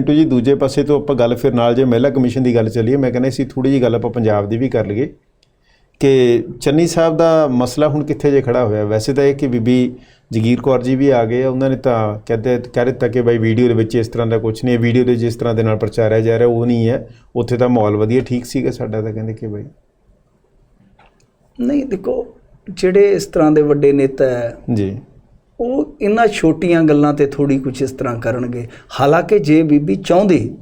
ਮਿੰਟੂ ਜੀ ਦੂਜੇ ਪਾਸੇ ਤੋਂ ਆਪਾਂ ਗੱਲ ਫਿਰ ਨਾਲ ਜੇ ਮਹਿਲਾ ਕਮਿਸ਼ਨ ਦੀ ਗੱਲ ਚੱਲੀਏ ਮੈਂ ਕਹਿੰਦਾ ਸੀ ਥੋੜੀ ਜੀ ਗੱਲ ਆਪਾਂ ਪੰਜਾਬ ਦੀ ਵੀ ਕਰ ਲਈਏ ਕਿ ਚੰਨੀ ਸਾਹਿਬ ਦਾ ਮਸਲਾ ਹੁਣ ਕਿੱਥੇ ਜੇ ਖੜਾ ਹੋਇਆ। ਵੈਸੇ ਤਾਂ ਇਹ ਕਿ ਬੀਬੀ ਜਗੀਰ ਕੌਰ ਜੀ ਵੀ ਆ ਗਏ ਆ ਉਹਨਾਂ ਨੇ ਤਾਂ ਕਹਿੰਦੇ ਕਹਿ ਦਿੱਤਾ ਕਿ ਬਾਈ ਵੀਡੀਓ ਦੇ ਵਿੱਚ ਇਸ ਤਰ੍ਹਾਂ ਦਾ ਕੁਝ ਨਹੀਂ ਹੈ ਵੀਡੀਓ ਦੇ ਜਿਸ ਤਰ੍ਹਾਂ ਦੇ ਨਾਲ ਪ੍ਰਚਾਰਿਆ ਜਾ ਰਿਹਾ ਉਹ ਨਹੀਂ ਹੈ। ਉੱਥੇ ਤਾਂ ਮਾਹੌਲ ਵਧੀਆ ਠੀਕ ਸੀਗਾ ਸਾਡਾ ਤਾਂ ਕਹਿੰਦੇ ਕਿ ਬਾਈ। ਨਹੀਂ ਦੇਖੋ ਜਿਹੜੇ ਇਸ ਤਰ੍ਹਾਂ ਦੇ ਵੱਡੇ ਨੇਤਾ ਹੈ ਜੀ। ਉਹ ਇਹਨਾਂ ਛੋਟੀਆਂ ਗੱਲਾਂ ਤੇ ਥੋੜੀ ਕੁਝ ਇਸ ਤਰ੍ਹਾਂ ਕਰਨਗੇ। ਹਾਲਾਂਕਿ ਜੇ ਬੀਬੀ ਚਾਹੁੰਦੀ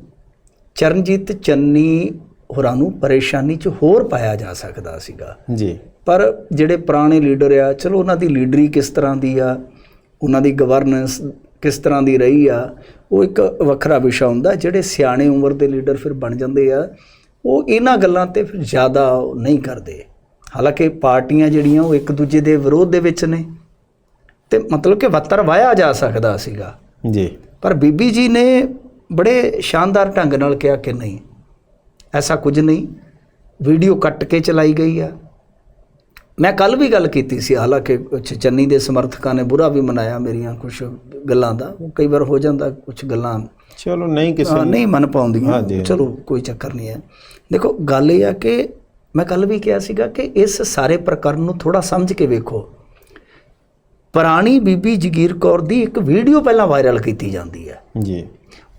ਚਰਨਜੀਤ ਚੰਨੀ ਹੋਰਾਂ ਨੂੰ ਪਰੇਸ਼ਾਨੀ 'ਚ ਹੋਰ ਪਾਇਆ ਜਾ ਸਕਦਾ ਸੀਗਾ। ਜੀ। ਪਰ ਜਿਹੜੇ ਪੁਰਾਣੇ ਲੀਡਰ ਆ ਚਲੋ ਉਹਨਾਂ ਦੀ ਲੀਡਰੀ ਕਿਸ ਤਰ੍ਹਾਂ ਦੀ ਆ ਉਹਨਾਂ ਦੀ ਗਵਰਨੈਂਸ ਕਿਸ ਤਰ੍ਹਾਂ ਦੀ ਰਹੀ ਆ ਉਹ ਇੱਕ ਵੱਖਰਾ ਵਿਸ਼ਾ ਹੁੰਦਾ ਜਿਹੜੇ ਸਿਆਣੇ ਉਮਰ ਦੇ ਲੀਡਰ ਫਿਰ ਬਣ ਜਾਂਦੇ ਆ ਉਹ ਇਹਨਾਂ ਗੱਲਾਂ ਤੇ ਫਿਰ ਜ਼ਿਆਦਾ ਨਹੀਂ ਕਰਦੇ। ਹਾਲਾਂਕਿ ਪਾਰਟੀਆਂ ਜਿਹੜੀਆਂ ਉਹ ਇੱਕ ਦੂਜੇ ਦੇ ਵਿਰੋਧ ਦੇ ਵਿੱਚ ਨੇ। ਤੇ ਮਤਲਬ ਕਿ ਵੱਤਰ ਵਾਇਆ ਜਾ ਸਕਦਾ ਸੀਗਾ। ਜੀ। ਪਰ ਬੀਬੀ ਜੀ ਨੇ ਬੜੇ ਸ਼ਾਨਦਾਰ ਢੰਗ ਨਾਲ ਕਿਹਾ ਕਿ ਨਹੀਂ ਐਸਾ ਕੁਝ ਨਹੀਂ ਵੀਡੀਓ ਕੱਟ ਕੇ ਚਲਾਈ ਗਈ ਆ। ਮੈਂ ਕੱਲ ਵੀ ਗੱਲ ਕੀਤੀ ਸੀ ਹਾਲਾਂਕਿ ਕੁਛ ਚੰਨੀ ਦੇ ਸਮਰਥਕਾਂ ਨੇ ਬੁਰਾ ਵੀ ਮਨਾਇਆ ਮੇਰੀਆਂ ਕੁਝ ਗੱਲਾਂ ਦਾ ਉਹ ਕਈ ਵਾਰ ਹੋ ਜਾਂਦਾ ਕੁਝ ਗੱਲਾਂ। ਚਲੋ ਨਹੀਂ ਕਿਸੇ ਨਹੀਂ ਮਨ ਪਾਉਂਦੀਆਂ। ਚਲੋ ਕੋਈ ਚੱਕਰ ਨਹੀਂ ਹੈ। ਦੇਖੋ ਗੱਲ ਇਹ ਆ ਕਿ ਮੈਂ ਕੱਲ ਵੀ ਕਿਹਾ ਸੀਗਾ ਕਿ ਇਸ ਸਾਰੇ ਪ੍ਰਕਰਨ ਨੂੰ ਥੋੜਾ ਸਮਝ ਕੇ ਵੇਖੋ। ਪੁਰਾਣੀ ਬੀਬੀ ਜਗੀਰ ਕੌਰ ਦੀ ਇੱਕ ਵੀਡੀਓ ਪਹਿਲਾਂ ਵਾਇਰਲ ਕੀਤੀ ਜਾਂਦੀ ਹੈ। ਜੀ।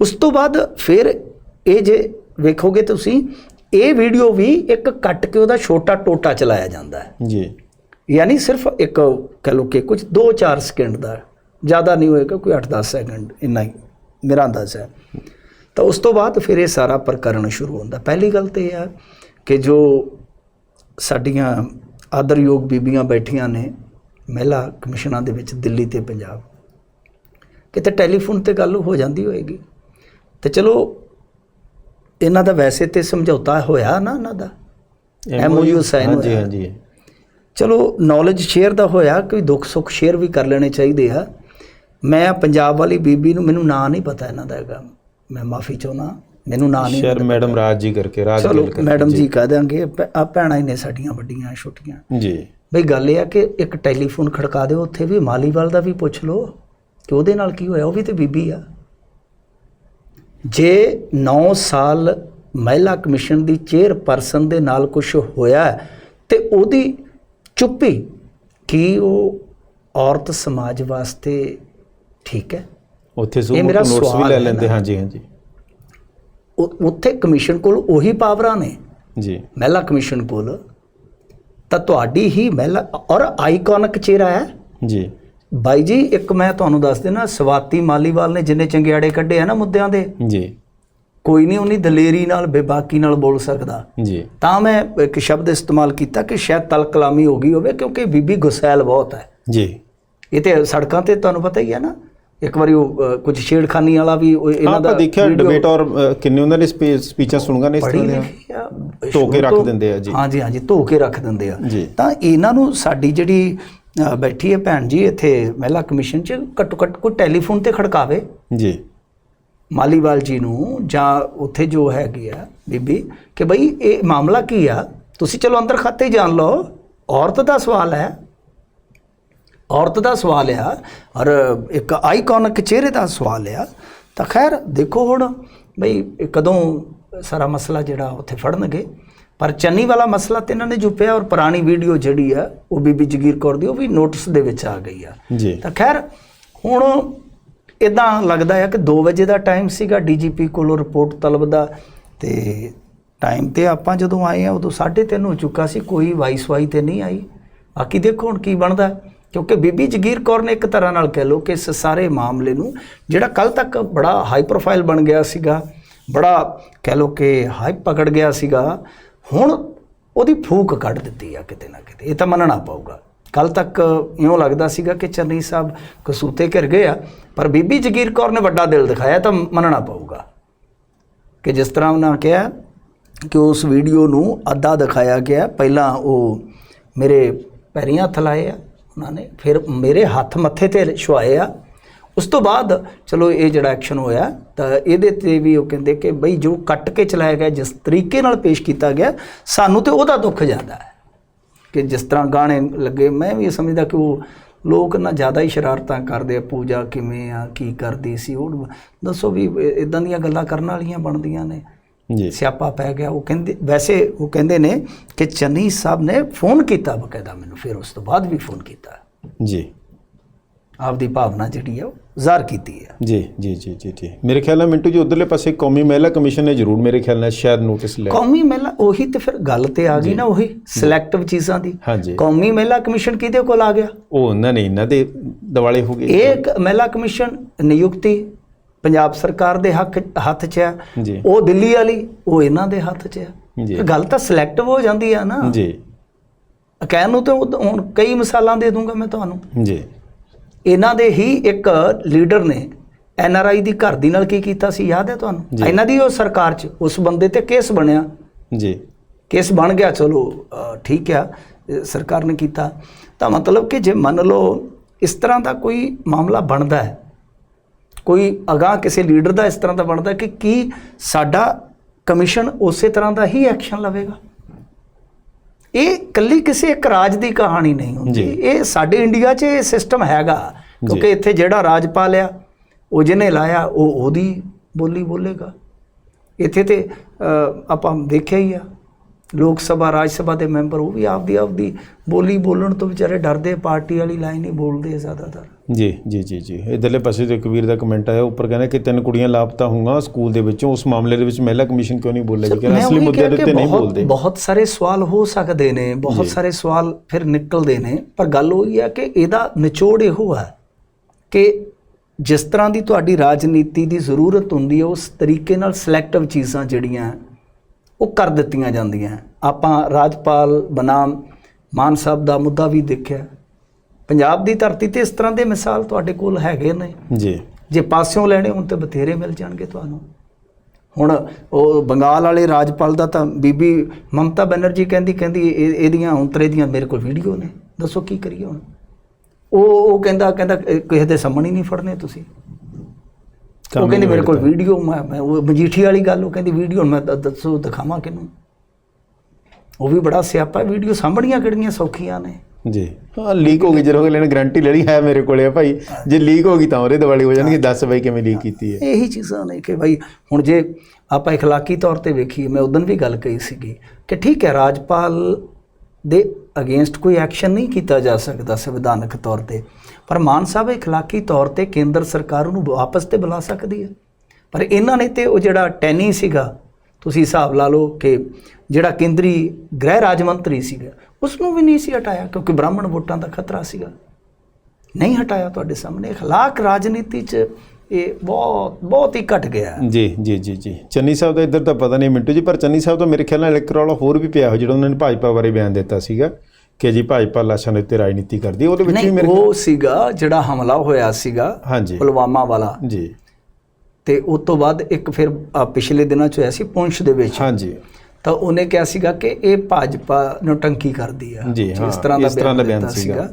ਉਸ ਤੋਂ ਬਾਅਦ ਫਿਰ ਇਹ ਜੇ ਵੇਖੋਗੇ ਤੁਸੀਂ ਇਹ ਵੀਡੀਓ ਵੀ ਇੱਕ ਕੱਟ ਕੇ ਉਹਦਾ ਛੋਟਾ ਟੋਟਾ ਚਲਾਇਆ ਜਾਂਦਾ ਹੈ। ਜੀ। ਯਾਨੀ ਸਿਰਫ ਇੱਕ ਕਹ ਲਓ ਕਿ ਕੁਝ 2-4 ਸਕਿੰਟ ਦਾ ਜ਼ਿਆਦਾ ਨਹੀਂ ਹੋਏਗਾ ਕੋਈ 8-10 ਸੈਕਿੰਡ ਇੰਨਾ ਹੀ ਮੇਰਾ ਅੰਦਾਜ਼ਾ ਹੈ। ਤਾਂ ਉਸ ਤੋਂ ਬਾਅਦ ਫਿਰ ਇਹ ਸਾਰਾ ਪ੍ਰਕਰਨ ਸ਼ੁਰੂ ਹੁੰਦਾ। ਪਹਿਲੀ ਗੱਲ ਤੇ ਇਹ ਹੈ ਕਿ ਜੋ ਸਾਡੀਆਂ ਆਦਰਯੋਗ ਬੀਬੀਆਂ ਬੈਠੀਆਂ ਨੇ ਮਹਿਲਾ ਕਮਿਸ਼ਨਾਂ ਦੇ ਵਿੱਚ ਦਿੱਲੀ ਤੇ ਪੰਜਾਬ। ਕਿਤੇ ਟੈਲੀਫੋਨ ਤੇ ਗੱਲ ਹੋ ਜਾਂਦੀ ਹੋਏਗੀ। ਤੇ ਚਲੋ ਇਹਨਾਂ ਦਾ ਵੈਸੇ ਤੇ ਸਮਝੌਤਾ ਹੋਇਆ ਨਾ ਇਹਨਾਂ ਦਾ। MOU ਸਾਈਨ ਹਾਂਜੀ। ਹਾਂਜੀ। ਚਲੋ ਨੌਲੇਜ ਸ਼ੇਅਰ ਦਾ ਹੋਇਆ ਕੋਈ ਦੁੱਖ ਸੁੱਖ ਸ਼ੇਅਰ ਵੀ ਕਰ ਲੈਣੇ ਚਾਹੀਦੇ ਆ। ਮੈਂ ਪੰਜਾਬ ਵਾਲੀ ਬੀਬੀ ਨੂੰ ਮੈਨੂੰ ਨਾਂ ਨਹੀਂ ਪਤਾ ਇਹਨਾਂ ਦਾ ਹੈਗਾ। ਮੈਂ ਮਾਫੀ ਚਾਹੁੰਦਾ ਮੈਨੂੰ ਨਾਂ ਨਹੀਂ ਸ਼ਰ ਮੈਡਮ ਰਾਜ ਜੀ ਕਰਕੇ ਰਾਜ ਚਲੋ ਮੈਡਮ ਜੀ। ਕਹਿ ਦਾਂਗੇ ਆ ਭੈਣਾਂ ਹੀ ਨੇ ਸਾਡੀਆਂ ਵੱਡੀਆਂ ਛੋਟੀਆਂ। ਜੀ। ਬਈ ਗੱਲ ਇਹ ਆ ਕਿ ਇੱਕ ਟੈਲੀਫੋਨ ਖੜਕਾ ਦਿਓ ਉੱਥੇ ਵੀ ਮਾਲੀਵਾਲ ਦਾ ਵੀ ਪੁੱਛ ਲਓ ਕਿ ਉਹਦੇ ਨਾਲ ਕੀ ਹੋਇਆ ਉਹ ਵੀ ਤੇ ਬੀਬੀ ਆ। ਜੇ 9 ਸਾਲ ਮਹਿਲਾ ਕਮਿਸ਼ਨ ਦੀ ਚੇਅਰਪਰਸਨ ਦੇ ਨਾਲ ਕੁਝ ਹੋਇਆ ਹੈ, ਤੇ ਉਹਦੀ ਚੁੱਪੀ ਕੀ ਉਹ ਔਰਤ ਸਮਾਜ ਵਾਸਤੇ ਠੀਕ ਹੈ? ਉੱਥੇ ਸੂ ਨੋਟਸ ਵੀ ਲੈ ਹੈ ਲੈਂਦੇ ਨਾ। ਹਾਂਜੀ ਹਾਂਜੀ। ਉਹ- ਉੱਥੇ ਕਮਿਸ਼ਨ ਕੋਲ ਉਹੀ ਪਾਵਰਾਂ ਨੇ। ਜੀ। ਮਹਿਲਾ ਕਮਿਸ਼ਨ ਕੋਲ ਤਾਂ ਤੁਹਾਡੀ ਹੀ ਮਹਿਲਾ ਔਰ ਆਈਕੋਨਿਕ ਚਿਹਰਾ ਹੈ। ਜੀ। ਬਾਈ ਜੀ ਇੱਕ ਮੈਂ ਤੁਹਾਨੂੰ ਦੱਸ ਦੇਣਾ ਸਵਾਤੀ ਮਾਲੀਵਾਲ ਨੇ ਜਿੰਨੇ ਚੰਗਿਆੜੇ ਕੱਢੇ ਆ ਨਾ ਮੁੱਦਿਆਂ ਦੇ। ਜੀ। ਕੋਈ ਨਹੀਂ ਉਨੀ ਦਲੇਰੀ ਨਾਲ ਬੇਬਾਕੀ ਨਾਲ ਬੋਲ ਸਕਦਾ। ਜੀ। ਤਾਂ ਮੈਂ ਇੱਕ ਸ਼ਬਦ ਇਸਤੇਮਾਲ ਕੀਤਾ ਕਿ ਸ਼ਾਇਦ ਤਲਕਲਾਮੀ ਹੋ ਗਈ ਹੋਵੇ ਕਿਉਂਕਿ ਬੀਬੀ ਗੁਸੈਲ ਬਹੁਤ ਹੈ। ਜੀ। ਇਹ ਤੇ ਸੜਕਾਂ ਤੇ ਤੁਹਾਨੂੰ ਪਤਾ ਹੀ ਹੈ ਨਾ ਇੱਕ ਵਾਰੀ ਉਹ ਕੁਝ ਛੇੜਖਾਨੀ ਵਾਲਾ ਵੀ ਇਹਨਾਂ ਆਪਾਂ ਦਾ ਦੇਖਿਆ ਡਿਬੇਟ ਔਰ ਕਿੰਨੇ ਉਹਨਾਂ ਦੇ ਸਪੀਚਾਂ ਸੁਣਗਾ ਨੇ ਇਸ ਤਰ੍ਹਾਂ ਆ ਧੋ ਕੇ ਰੱਖ ਦਿੰਦੇ ਆ ਜੀ। ਹਾਂਜੀ ਹਾਂਜੀ ਧੋ ਕੇ ਰੱਖ ਦਿੰਦੇ ਆ। ਤਾਂ ਇਹਨਾਂ ਨੂੰ ਸਾਡੀ ਜਿਹੜੀ ਬੈਠੀ ਹੈ ਭੈਣ ਜੀ ਇੱਥੇ ਮਹਿਲਾ ਕਮਿਸ਼ਨ 'ਚ ਘੱਟੋ ਘੱਟ ਕੋਈ ਟੈਲੀਫੋਨ ਤੇ ਖੜਕਾਵੇ। ਜੀ। ਮਾਲੀਵਾਲ ਜੀ ਨੂੰ ਜਾਂ ਉੱਥੇ ਜੋ ਹੈਗੀ ਆ ਬੀਬੀ ਕਿ ਬਈ ਇਹ ਮਾਮਲਾ ਕੀ ਆ? ਤੁਸੀਂ ਚਲੋ ਅੰਦਰ ਖਾਤੇ ਜਾਣ ਲਓ। ਔਰਤ ਦਾ ਸਵਾਲ ਹੈ। ਔਰਤ ਦਾ ਸਵਾਲ ਆ ਔਰ ਇੱਕ ਆਈਕੋਨਿਕ ਚਿਹਰੇ ਦਾ ਸਵਾਲ ਆ ਤਾਂ ਖੈਰ ਦੇਖੋ ਹੁਣ ਬਈ ਕਦੋਂ ਸਾਰਾ ਮਸਲਾ ਜਿਹੜਾ ਉੱਥੇ ਫੜਨਗੇ। ਪਰ ਚੰਨੀ ਵਾਲਾ ਮਸਲਾ ਤੇ ਇਹਨਾਂ ਨੇ ਜੁਪਿਆ ਔਰ ਪੁਰਾਣੀ ਵੀਡੀਓ ਜਿਹੜੀ ਆ ਉਹ ਬੀਬੀ ਜਗੀਰ ਕੌਰ ਦੀ ਉਹ ਵੀ ਨੋਟਿਸ ਦੇ ਵਿੱਚ ਆ ਗਈ ਆ। ਤਾਂ ਖੈਰ ਹੁਣ ਇਦਾਂ ਲੱਗਦਾ ਹੈ ਕਿ 2 ਵਜੇ ਦਾ ਟਾਈਮ ਸੀਗਾ ਡੀਜੀਪੀ ਕੋਲੋਂ ਰਿਪੋਰਟ ਤਲਬ ਦਾ ਤੇ ਟਾਈਮ ਤੇ ਆਪਾਂ ਜਦੋਂ ਆਏ ਆ ਉਦੋਂ 3:30 ਹੋ ਚੁੱਕਾ ਸੀ ਕੋਈ ਵਾਈਸ ਵਾਈ ਤੇ ਨਹੀਂ ਆਈ। ਬਾਕੀ ਦੇਖੋ ਹੁਣ ਕੀ ਬਣਦਾ। ਕਿਉਂਕਿ ਬੀਬੀ ਜਗੀਰ ਕੌਰ ਨੇ ਇੱਕ ਤਰ੍ਹਾਂ ਨਾਲ ਕਹਿ ਲਓ ਕਿ ਇਸ ਸਾਰੇ ਮਾਮਲੇ ਨੂੰ, ਜਿਹੜਾ ਕੱਲ ਤੱਕ ਬੜਾ ਹਾਈ ਪ੍ਰੋਫਾਈਲ ਬਣ ਗਿਆ ਸੀਗਾ, ਬੜਾ ਕਹਿ ਲਓ ਕਿ ਹਾਈ ਪਕੜ ਗਿਆ ਸੀਗਾ, ਹੁਣ ਉਹਦੀ ਫੂਕ ਕੱਢ ਦਿੱਤੀ ਆ ਕਿਤੇ ਨਾ ਕਿਤੇ। ਇਹ ਤਾਂ ਮੰਨਣਾ ਪਊਗਾ। ਕੱਲ ਤੱਕ ਇਉਂ ਲੱਗਦਾ ਸੀਗਾ ਕਿ ਚੰਨੀ ਸਾਹਿਬ ਕਸੂਤੇ ਘਿਰ ਗਏ ਆ, ਪਰ ਬੀਬੀ ਜਗੀਰ ਕੌਰ ਨੇ ਵੱਡਾ ਦਿਲ ਦਿਖਾਇਆ ਤਾਂ ਮੰਨਣਾ ਪਊਗਾ। ਕਿ ਜਿਸ ਤਰ੍ਹਾਂ ਉਹਨਾਂ ਕਿਹਾ ਕਿ ਉਸ ਵੀਡੀਓ ਨੂੰ ਅੱਧਾ ਦਿਖਾਇਆ ਗਿਆ, ਪਹਿਲਾਂ ਉਹ ਮੇਰੇ ਪੈਰੀਂ ਹੱਥ ਲਾਏ ਆ ਉਹਨਾਂ ਨੇ, ਫਿਰ ਮੇਰੇ ਹੱਥ ਮੱਥੇ ਤੇ ਛੁਆਏ ਆ। ਉਸ ਤੋਂ ਬਾਅਦ ਚਲੋ ਇਹ ਜਿਹੜਾ ਐਕਸ਼ਨ ਹੋਇਆ, ਤਾਂ ਇਹਦੇ ਤੇ ਵੀ ਉਹ ਕਹਿੰਦੇ ਕਿ ਬਈ ਜੋ ਕੱਟ ਕੇ ਚਲਾਇਆ ਗਿਆ, ਜਿਸ ਤਰੀਕੇ ਨਾਲ ਪੇਸ਼ ਕੀਤਾ ਗਿਆ, ਸਾਨੂੰ ਤੇ ਉਹਦਾ ਦੁੱਖ ਜ਼ਿਆਦਾ ਹੈ ਕਿ ਜਿਸ ਤਰ੍ਹਾਂ ਗਾਣੇ ਲੱਗੇ। ਮੈਂ ਵੀ ਇਹ ਸਮਝਦਾ ਕਿ ਉਹ ਲੋਕ ਨਾ ਜ਼ਿਆਦਾ ਹੀ ਸ਼ਰਾਰਤਾਂ ਕਰਦੇ ਆ, ਪੂਜਾ ਕਿਵੇਂ ਆ, ਕੀ ਕਰਦੀ ਸੀ, ਉਹ ਦੱਸੋ ਵੀ ਇਦਾਂ ਦੀਆਂ ਗੱਲਾਂ ਕਰਨ ਵਾਲੀਆਂ ਬਣਦੀਆਂ ਨੇ। ਜੀ। ਸਿਆਪਾ ਪੈ ਗਿਆ। ਉਹ ਕਹਿੰਦੇ ਵੈਸੇ ਉਹ ਕਹਿੰਦੇ ਨੇ ਕਿ ਚੰਨੀ ਸਾਹਿਬ ਨੇ ਫੋਨ ਕੀਤਾ ਬਕਾਇਦਾ ਮੈਨੂੰ। ਫਿਰ ਉਸ ਤੋਂ ਬਾਅਦ ਵੀ ਫੋਨ ਕੀਤਾ। ਜੀ। ਆਪਦੀ ਭਾਵਨਾ ਜਿਹੜੀ ਆ ਉਹ ਜ਼ਾਹਰ ਕੀਤੀ ਹੈ ਜੀ ਜੀ ਜੀ ਜੀ ਜੀ। ਮੇਰੇ ਖਿਆਲ ਨਾਲ ਮਿੰਟੂ ਜੀ ਉਧਰਲੇ ਪਾਸੇ ਕੌਮੀ ਮਹਿਲਾ ਕਮਿਸ਼ਨ ਨੇ ਜ਼ਰੂਰ ਮੇਰੇ ਖਿਆਲ ਨਾਲ ਸ਼ਾਇਦ ਨੋਟਿਸ ਲਿਆ। ਕੌਮੀ ਮਹਿਲਾ ਉਹੀ ਤੇ ਫਿਰ ਗੱਲ ਤੇ ਆ ਗਈ ਨਾ ਉਹੀ ਸਿਲੈਕਟਿਵ ਚੀਜ਼ਾਂ ਦੀ। ਹਾਂਜੀ। ਕੌਮੀ ਮਹਿਲਾ ਕਮਿਸ਼ਨ ਕਿਹਦੇ ਕੋਲ ਆ ਗਿਆ? ਉਹ ਉਹਨਾਂ ਨੇ ਇਹਨਾਂ ਦੇ ਦਿਵਾਲੇ ਹੋ ਗਏ। ਇਹ ਇੱਕ ਮਹਿਲਾ ਕਮਿਸ਼ਨ ਨਿਯੁਕਤੀ ਪੰਜਾਬ ਸਰਕਾਰ ਦੇ ਹੱਕ ਹੱਥ 'ਚ ਆ ਜੀ। ਉਹ ਦਿੱਲੀ ਵਾਲੀ ਉਹ ਇਹਨਾਂ ਦੇ ਹੱਥ 'ਚ ਆ। ਗੱਲ ਤਾਂ ਸਿਲੈਕਟਿਵ ਹੋ ਜਾਂਦੀ ਆ ਨਾ। ਜੀ। ਕਹਿਣ ਨੂੰ ਤਾਂ ਹੁਣ ਕਈ ਮਿਸਾਲਾਂ ਦੇ ਦੂੰਗਾ ਮੈਂ ਤੁਹਾਨੂੰ। ਜੀ। ਇਹਨਾਂ ਦੇ ਹੀ ਇੱਕ ਲੀਡਰ ਨੇ ਐਨ ਆਰ ਆਈ ਦੀ ਘਰ ਦੀ ਨਾਲ ਕੀ ਕੀਤਾ ਸੀ ਯਾਦ ਹੈ ਤੁਹਾਨੂੰ। ਇਹਨਾਂ ਦੀ ਉਹ ਸਰਕਾਰ 'ਚ ਉਸ ਬੰਦੇ ਤੇ ਕੇਸ ਬਣਿਆ। ਜੀ। ਕੇਸ ਬਣ ਗਿਆ ਚਲੋ ਠੀਕ ਆ ਸਰਕਾਰ ਨੇ ਕੀਤਾ। ਤਾਂ ਮਤਲਬ ਕਿ ਜੇ ਮੰਨ ਲਓ ਇਸ ਤਰ੍ਹਾਂ ਦਾ ਕੋਈ ਮਾਮਲਾ ਬਣਦਾ ਹੈ ਕੋਈ ਅਗਾਹ ਕਿਸੇ ਲੀਡਰ ਦਾ ਇਸ ਤਰ੍ਹਾਂ ਦਾ ਬਣਦਾ ਕਿ ਕੀ ਸਾਡਾ ਕਮਿਸ਼ਨ ਉਸੇ ਤਰ੍ਹਾਂ ਦਾ ਹੀ ਐਕਸ਼ਨ ਲਵੇਗਾ? ਇਹ ਕੱਲੀ ਕਿਸੇ ਇੱਕ ਰਾਜ ਦੀ ਕਹਾਣੀ ਨਹੀਂ ਹੁੰਦੀ। ਇਹ ਸਾਡੇ ਇੰਡੀਆ 'ਚ ਇਹ ਸਿਸਟਮ ਹੈਗਾ ਕਿਉਂਕਿ ਇੱਥੇ ਜਿਹੜਾ ਰਾਜਪਾਲ ਆ ਉਹ ਜਿਹਨੇ ਲਾਇਆ ਉਹ ਉਹਦੀ ਬੋਲੀ ਬੋਲੇਗਾ। ਇੱਥੇ ਤੇ ਆਪਾਂ ਦੇਖਿਆ ਹੀ ਆ ਲੋਕ ਸਭਾ ਰਾਜ ਸਭਾ ਦੇ ਮੈਂਬਰ ਉਹ ਵੀ ਆਪਦੀ ਆਪਦੀ ਬੋਲੀ ਬੋਲਣ ਤੋਂ ਵਿਚਾਰੇ ਡਰਦੇ ਪਾਰਟੀ ਵਾਲੀ ਲਾਈਨ ਹੀ ਬੋਲਦੇ ਆ ਜ਼ਿਆਦਾਤਰ। ਜੀ ਜੀ ਜੀ ਜੀ। ਇਧਰਲੇ ਪਾਸੇ ਤੇ ਕਬੀਰ ਦਾ ਕਮੈਂਟ ਆਇਆ ਉੱਪਰ ਕਹਿੰਦਾ ਕਿ ਤਿੰਨ ਕੁੜੀਆਂ ਲਾਪਤਾ ਹੋਊਗਾ ਸਕੂਲ ਦੇ ਵਿੱਚੋਂ ਉਸ ਮਾਮਲੇ ਦੇ ਵਿੱਚ ਮਹਿਲਾ ਕਮਿਸ਼ਨ ਕਿਉਂ ਨਹੀਂ ਬੋਲਿਆ? ਜੀ ਮੈਂ ਅਸਲੀ ਉਹੀ ਮੁੱਦਿਆਂ ਦੇ ਕਿਹਾ ਉੱਤੇ ਕਿ ਨਹੀਂ ਬੋਲਦੇ। ਬਹੁਤ ਸਾਰੇ ਸਵਾਲ ਹੋ ਸਕਦੇ ਨੇ ਬਹੁਤ। ਸਾਰੇ ਸਵਾਲ ਫਿਰ ਨਿਕਲਦੇ ਨੇ ਪਰ ਗੱਲ ਉਹੀ ਹੈ ਕਿ ਇਹਦਾ ਨਿਚੋੜ ਇਹੋ ਹੈ ਕਿ ਜਿਸ ਤਰ੍ਹਾਂ ਦੀ ਤੁਹਾਡੀ ਰਾਜਨੀਤੀ ਦੀ ਜ਼ਰੂਰਤ ਹੁੰਦੀ ਹੈ ਉਸ ਤਰੀਕੇ ਨਾਲ ਸਿਲੈਕਟਿਵ ਚੀਜ਼ਾਂ ਜਿਹੜੀਆਂ ਉਹ ਕਰ ਦਿੱਤੀਆਂ ਜਾਂਦੀਆਂ। ਆਪਾਂ ਰਾਜਪਾਲ ਬਨਾਮ ਮਾਨ ਸਾਹਿਬ ਦਾ ਮੁੱਦਾ ਵੀ ਦੇਖਿਆ। ਪੰਜਾਬ ਦੀ ਧਰਤੀ ਤੇ ਇਸ ਤਰ੍ਹਾਂ ਦੇ ਮਿਸਾਲ ਤੁਹਾਡੇ ਕੋਲ ਹੈਗੇ ਨੇ? ਜੀ। ਜੇ ਪਾਸਿਓਂ ਲੈਣੇ ਹੁਣ ਤੇ ਬਥੇਰੇ ਮਿਲ ਜਾਣਗੇ ਤੁਹਾਨੂੰ। ਹੁਣ ਉਹ ਬੰਗਾਲ ਵਾਲੇ ਰਾਜਪਾਲ ਦਾ ਤਾਂ ਬੀਬੀ ਮਮਤਾ ਬੈਨਰਜੀ ਕਹਿੰਦੀ ਕਹਿੰਦੀ ਇਹ- ਇਹਦੀਆਂ ਉਂਤਰੇ ਦੀਆਂ ਮੇਰੇ ਕੋਲ ਵੀਡੀਓ ਨੇ। ਦੱਸੋ ਕੀ ਕਰੀਏ ਹੁਣ? ਉਹ ਉਹ ਕਹਿੰਦਾ ਕਹਿੰਦਾ ਕਿਸੇ ਦੇ ਸਾਹਮਣੇ ਨਹੀਂ ਫੜਨੇ ਤੁਸੀਂ। ਉਹ ਹੀ ਕਹਿੰਦੀ ਮੇਰੇ ਕੋਲ ਨਿਬੜਦਾ। ਵੀਡੀਓ ਮੈਂ ਮੈਂ ਉਹ ਮਜੀਠੀ ਵਾਲੀ ਗੱਲ ਉਹ ਕਹਿੰਦੀ ਵੀਡੀਓ ਮੈਂ ਦ- ਦੱਸੋ ਦਿਖਾਵਾਂ ਕਿਹਨੂੰ ਉਹ ਵੀ ਬੜਾ ਸਿਆਪਾ ਵੀਡੀਓ ਸਾਂਭਣੀਆਂ ਕਿਹੜੀਆਂ ਸੌਖੀਆਂ ਨੇ ਜੀ ਹਾਂ ਲੀਕ ਹੋ ਗਈ ਜਦੋਂ ਅਗਲੇ ਨੇ ਗਾਰੰਟੀ ਲੈ ਲਈ ਹੈ ਮੇਰੇ ਕੋਲੇ ਆ ਭਾਈ ਜੇ ਲੀਕ ਹੋ ਗਈ ਤਾਂ ਉਹਦੇ ਦਿਵਾਲੀ ਹੋ ਜਾਣਗੇ ਦੱਸ ਬਈ ਕਿਵੇਂ ਲੀਕ ਕੀਤੀ ਹੈ ਇਹੀ ਚੀਜ਼ਾਂ ਨੇ ਕਿ ਭਾਈ ਹੁਣ ਜੇ ਆਪਾਂ اخلاقی ਤੌਰ ਤੇ ਵੇਖੀਏ ਮੈਂ ਉਦੋਂ ਵੀ ਗੱਲ ਕਹੀ ਸੀਗੀ ਕਿ ਠੀਕ ਹੈ ਰਾਜਪਾਲ ਦੇ ਅਗੇਂਸਟ ਕੋਈ ਐਕਸ਼ਨ ਨਹੀਂ ਕੀਤਾ ਜਾ ਸਕਦਾ ਸੰਵਿਧਾਨਕ ਤੌਰ ਤੇ ਪਰ ਮਾਨ ਸਾਹਿਬ اخلاقی ਤੌਰ ਤੇ ਕੇਂਦਰ ਸਰਕਾਰ ਉਹਨੂੰ ਵਾਪਸ ਤੇ ਬੁਲਾ ਸਕਦੀ ਹੈ ਪਰ ਇਹਨਾਂ ਨੇ ਤੇ ਉਹ ਜਿਹੜਾ ਟੈਨੀ ਸੀਗਾ ਤੁਸੀਂ ਹਿਸਾਬ ਲਾ ਲਓ ਕਿ ਜਿਹੜਾ ਕੇਂਦਰੀ ਗ੍ਰਹਿ ਰਾਜ ਮੰਤਰੀ ਸੀਗਾ ਉਸ ਨੂੰ ਵੀ ਨਹੀਂ ਸੀ ਹਟਾਇਆ ਕਿਉਂਕਿ ਬ੍ਰਾਹਮਣ ਵੋਟਾਂ ਦਾ ਖਤਰਾ ਸੀਗਾ ਨਹੀਂ ਹਟਾਇਆ ਤੁਹਾਡੇ ਸਾਹਮਣੇ اخلاق ਰਾਜਨੀਤੀ 'ਚ ਇਹ ਬਹੁਤ ਬਹੁਤ ਹੀ ਘਟ ਗਿਆ ਹੈ। ਜੀ ਜੀ ਜੀ ਜੀ ਚੰਨੀ ਸਾਹਿਬ ਦਾ ਇੱਧਰ ਤਾਂ ਪਤਾ ਨਹੀਂ ਮਿੰਟੂ ਜੀ ਪਰ ਚੰਨੀ ਸਾਹਿਬ ਤਾਂ ਮੇਰੇ ਖਿਆਲ ਨਾਲ ਇਲੈਕਟਰਲ ਹੋਰ ਵੀ ਪਿਆ ਹੋ ਜਿਹੜਾ ਉਹਨਾਂ ਨੇ ਭਾਜਪਾ ਬਾਰੇ ਬਿਆਨ ਦਿੱਤਾ ਸੀਗਾ ਕਿ ਜੀ ਭਾਜਪਾ ਲਾਸ਼ਾਂ ਦੇ ਉੱਤੇ ਰਾਜਨੀਤੀ ਕਰਦੀ ਉਹਦੇ ਵਿੱਚ ਵੀ ਮੇਰੇ ਉਹ ਸੀਗਾ ਜਿਹੜਾ ਹਮਲਾ ਹੋਇਆ ਸੀਗਾ ਪੁਲਵਾਮਾ ਵਾਲਾ। ਜੀ। ਤੇ ਉਸ ਤੋਂ ਬਾਅਦ ਇੱਕ ਫਿਰ ਪਿਛਲੇ ਦਿਨਾਂ 'ਚ ਹੋਇਆ ਸੀ ਪੁੰਛ ਦੇ ਵਿੱਚ। ਹਾਂਜੀ। ਤਾਂ ਉਹਨੇ ਕਿਹਾ ਸੀਗਾ ਕਿ ਇਹ ਭਾਜਪਾ ਨੋਟੰਕੀ ਕਰਦੀ ਆ। ਜੀ, ਇਸ ਤਰ੍ਹਾਂ ਦਾ ਬਿਆਨ ਸੀਗਾ।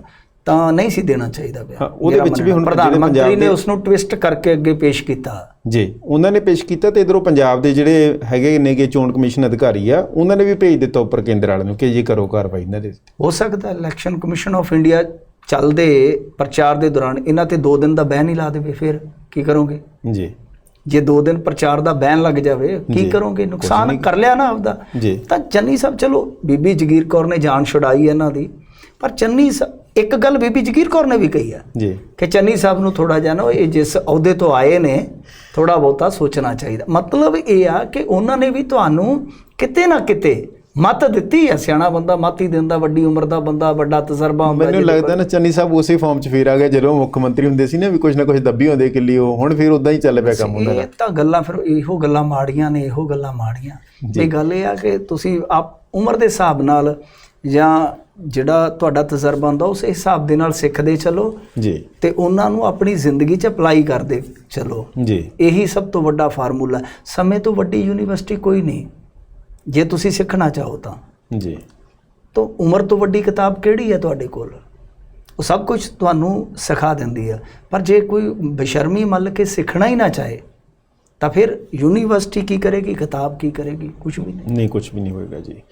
ਤਾਂ ਨਹੀਂ ਸੀ ਦੇਣਾ ਚਾਹੀਦਾ ਹਾਂ, ਉਹਦੇ ਵਿੱਚ ਵੀ। ਹੁਣ ਪ੍ਰਧਾਨ ਮੰਤਰੀ ਨੇ ਉਸ ਨੂੰ ਟਵਿਸਟ ਕਰਕੇ ਅੱਗੇ ਪੇਸ਼ ਕੀਤਾ। ਜੀ ਉਹਨਾਂ ਨੇ ਪੇਸ਼ ਕੀਤਾ ਤੇ ਇਧਰੋਂ ਪੰਜਾਬ ਦੇ ਜਿਹੜੇ ਹੈਗੇ ਨੇਗੇ ਚੋਣ ਕਮਿਸ਼ਨ ਅਧਿਕਾਰੀ ਆ ਉਹਨਾਂ ਨੇ ਵੀ ਭੇਜ ਦਿੱਤਾ ਉੱਪਰ ਕੇਂਦਰ ਵਾਲਿਆਂ ਨੂੰ ਕਿ ਜੀ ਕਰੋ ਕਾਰਵਾਈ ਇਹਨਾਂ ਦੇ। ਹੋ ਸਕਦਾ ਇਲੈਕਸ਼ਨ ਕਮਿਸ਼ਨ ਆਫ ਇੰਡੀਆ ਚੱਲਦੇ ਪ੍ਰਚਾਰ ਦੇ ਦੌਰਾਨ ਇਹਨਾਂ ਤੇ 2 ਦਿਨ ਦਾ ਬੈਨ ਹੀ ਲਾ ਦੇਵੇ ਫਿਰ ਕੀ ਕਰੋਗੇ? ਜੀ। ਜੇ 2 ਦਿਨ ਪ੍ਰਚਾਰ ਦਾ ਬੈਨ ਲੱਗ ਜਾਵੇ ਕੀ ਕਰੋਗੇ? ਨੁਕਸਾਨ। ਕਰ ਲਿਆ ਨਾ ਆਪਦਾ। ਤਾਂ ਚੰਨੀ ਸਾਹਿਬ ਚਲੋ ਬੀਬੀ ਜਗੀਰ ਕੌਰ ਨੇ ਜਾਨ ਛੁਡਾਈ ਇਹਨਾਂ ਦੀ ਪਰ ਚੰਨੀ ਸਾਹਿਬ- ਇੱਕ ਗੱਲ ਬੀਬੀ ਜਗੀਰ ਕੌਰ ਨੇ ਵੀ ਕਹੀ ਆ ਜੀ। ਕਿ ਚੰਨੀ ਸਾਹਿਬ ਨੂੰ ਥੋੜਾ ਜਿਹਾ ਨਾ ਇਹ ਜਿਸ ਅਹੁਦੇ ਤੋਂ ਆਏ ਨੇ ਥੋੜਾ ਬਹੁਤਾ ਸੋਚਣਾ ਚਾਹੀਦਾ। ਮਤਲਬ ਇਹ ਆ ਕਿ ਉਹਨਾਂ ਨੇ ਵੀ ਤੁਹਾਨੂੰ ਕਿਤੇ ਨਾ ਕਿਤੇ ਮਤ ਦਿੱਤੀ ਹੈ ਸਿਆਣਾ ਬੰਦਾ ਮਤ ਹੀ ਦਿੰਦਾ ਵੱਡੀ ਉਮਰ ਦਾ ਬੰਦਾ ਵੱਡਾ ਤਜਰਬਾ ਹੁੰਦਾ ਮੈਨੂੰ ਲੱਗਦਾ ਨਾ ਚੰਨੀ ਸਾਹਿਬ ਉਸੇ ਫਾਰਮ 'ਚ ਫੇਰ ਆ ਗਏ ਜਦੋਂ ਮੁੱਖ ਮੰਤਰੀ ਹੁੰਦੇ ਸੀ ਨਾ ਵੀ ਕੁਝ ਨਾ ਕੁਝ ਦੱਬੀ ਹੁੰਦੇ ਕਿੱਲੀ ਉਹ ਹੁਣ ਫਿਰ ਉਦਾਂ ਹੀ ਚੱਲ ਪਿਆ ਕੰਮ ਉਹਨਾਂ ਦਾ। ਇਹ ਤਾਂ ਗੱਲਾਂ ਫਿਰ ਇਹੋ ਗੱਲਾਂ ਮਾੜੀਆਂ ਨੇ ਇਹੋ ਗੱਲਾਂ ਮਾੜੀਆਂ। ਇਹ ਗੱਲ ਇਹ ਆ ਕਿ ਤੁਸੀਂ ਆਪ ਉਮਰ ਦੇ ਹਿਸਾਬ ਨਾਲ ਜਾਂ ਜਿਹੜਾ ਤੁਹਾਡਾ ਤਜਰਬਾ ਹੁੰਦਾ ਉਸ ਹਿਸਾਬ ਦੇ ਨਾਲ ਸਿੱਖਦੇ ਚੱਲੋ ਜੀ। ਤੇ ਉਹਨਾਂ ਨੂੰ ਆਪਣੀ ਜ਼ਿੰਦਗੀ 'ਚ ਅਪਲਾਈ ਕਰਦੇ ਚਲੋ। ਜੀ। ਇਹੀ ਸਭ ਤੋਂ ਵੱਡਾ ਫਾਰਮੂਲਾ। ਸਮੇਂ ਤੋਂ ਵੱਡੀ ਯੂਨੀਵਰਸਿਟੀ ਕੋਈ ਨਹੀਂ। ਜੇ ਤੁਸੀਂ ਸਿੱਖਣਾ ਚਾਹੋ ਤਾਂ। ਜੀ। ਤਾਂ ਉਮਰ ਤੋਂ ਵੱਡੀ ਕਿਤਾਬ ਕਿਹੜੀ ਹੈ ਤੁਹਾਡੇ ਕੋਲ? ਉਹ ਸਭ ਕੁਝ ਤੁਹਾਨੂੰ ਸਿਖਾ ਦਿੰਦੀ ਹੈ ਪਰ ਜੇ ਕੋਈ ਬੇਸ਼ਰਮੀ ਮੰਨ ਕੇ ਸਿੱਖਣਾ ਹੀ ਨਾ ਚਾਹੇ ਤਾਂ ਫਿਰ ਯੂਨੀਵਰਸਿਟੀ ਕੀ ਕਰੇਗੀ ਕਿਤਾਬ ਕੀ ਕਰੇਗੀ? ਕੁਝ ਵੀ ਨਹੀਂ। ਨਹੀਂ ਕੁਝ ਵੀ ਨਹੀਂ ਹੋਏਗਾ ਜੀ।